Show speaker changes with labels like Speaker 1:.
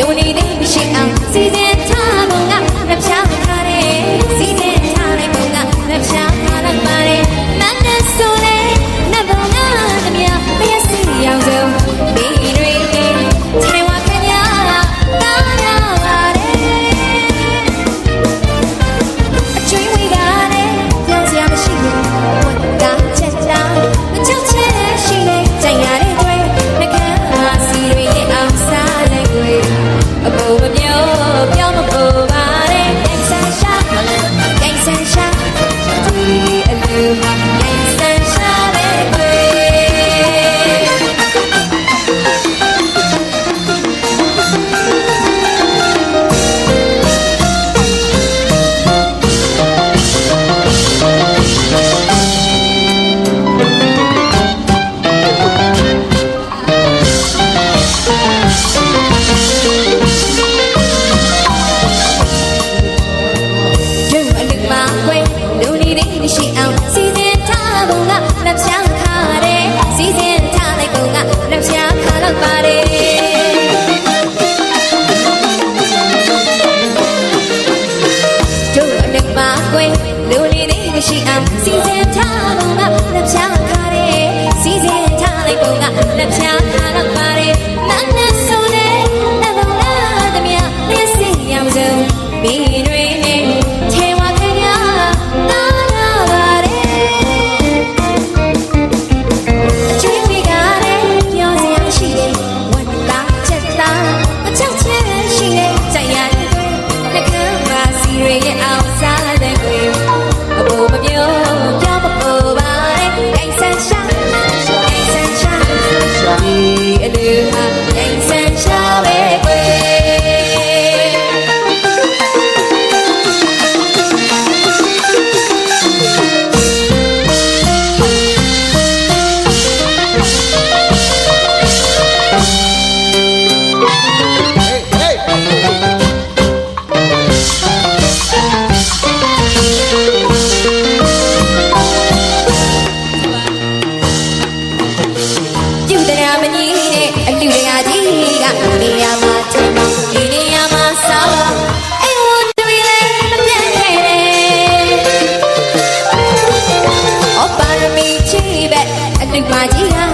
Speaker 1: ดูนี่ လိုလီနေရှိအောင်စီစဉ်ထားပုံကလက်ဖြားခါတယ်စီစဉ်ထားလိုက်ပုံကလက်ဖြားခါတော့ပါတယ်မနက်ဆိုတဲ့နဘလာတမယမျက်စိရောင်စုံဘီတွေနဲ့ထဲဝခရနာနာပါတယ်အချွေးမိကလည်းပြောစရာရှိတယ်ဝတ်တာချက်တာအချက်ချင်းရှိတယ်ကြိုက်ရတယ်နှကမ်းပါစီရဲ့ အတူတရာကြီးကနေရာမှာချင်တော့ဒီနေရာမှာစောင်းအေးဝတွေလည်းမပြတ်ခဲ့တယ်။အော်ပါရမီချီပဲအတူပါကြီးဟာ